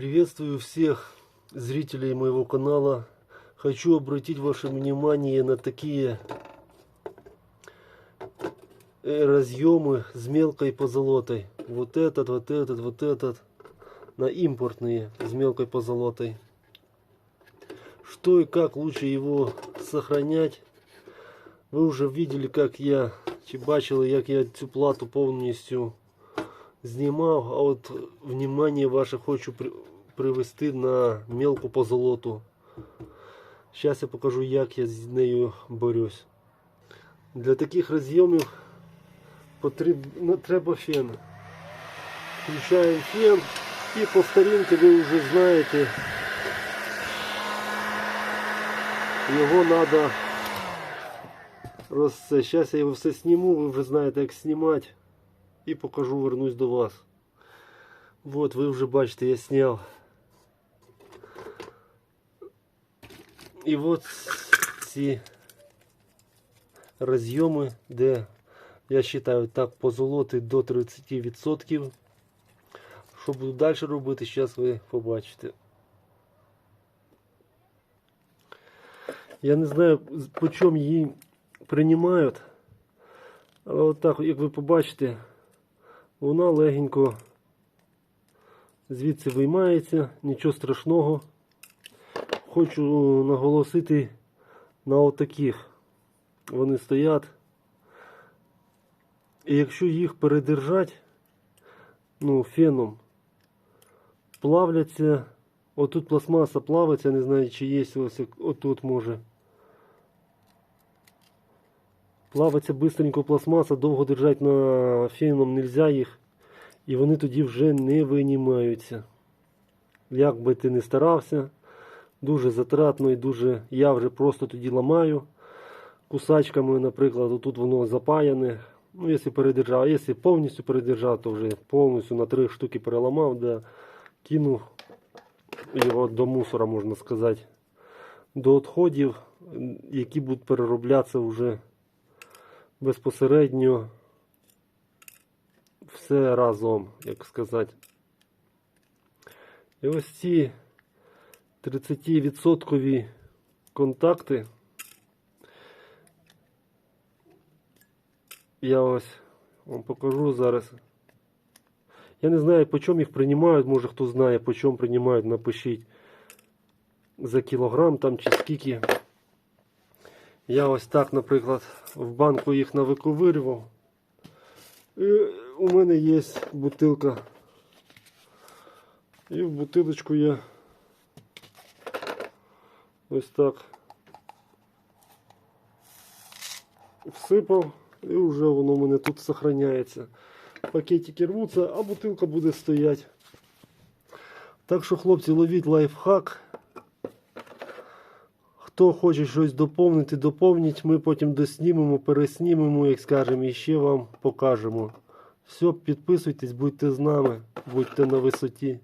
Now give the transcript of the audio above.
Приветствую всех зрителей моего канала. Хочу обратить ваше внимание на такие э, разъемы с мелкой позолотой. Вот этот, вот этот, вот этот. На импортные с мелкой позолотой. Что и как лучше его сохранять. Ви вже видели, як я, чи бачили, як я цю плату повністю знімав, а от внимание ваше хочу при- привести на мелку позолоту. Зараз я покажу, як я з нею борюсь. Для таких роз'ємів потрібно, треба фен. Включаємо фен і по старинці ви вже знаєте, його треба роз... Зараз я його все зніму, ви вже знаєте, як знімати. І покажу, вернусь до вас. Вот, ви вже бачите, я сняв. І от ці роз'єми, де я вважаю так позолоти до 30%. Що буду далі робити, зараз ви побачите. Я не знаю, по чому її приймають. Але отак, як ви побачите, вона легенько звідси виймається, нічого страшного. Хочу наголосити на отаких. Вони стоять. І якщо їх передержати, ну, феном, плавляться. Отут пластмаса плавиться, не знаю, чи є ось отут може. Плавиться бистренько пластмаса, довго держати на феном нельзя їх. І вони тоді вже не винімаються. Як би ти не старався, дуже затратно і дуже. Я вже просто тоді ламаю кусачками, наприклад, отут воно запаяне. Ну, якщо передержав, якщо повністю передержав, то вже повністю на три штуки переламав, да, кинув його до мусора, можна сказати, до відходів, які будуть перероблятися вже безпосередньо все разом, як сказати. І ось ці 30% контакти. Я ось вам покажу зараз. Я не знаю, по чому їх приймають, може хто знає, по чому приймають, напишіть за кілограм там чи скільки. Я ось так, наприклад, в банку їх навиковирював. І у мене є бутилка. І в бутилочку я ось так всипав, і вже воно у мене тут зберігається. Пакетики рвуться, а бутилка буде стояти. Так що, хлопці, ловіть лайфхак. Хто хоче щось доповнити, доповніть. Ми потім доснімемо, переснімемо, як скажемо, і ще вам покажемо. Все, підписуйтесь, будьте з нами, будьте на висоті.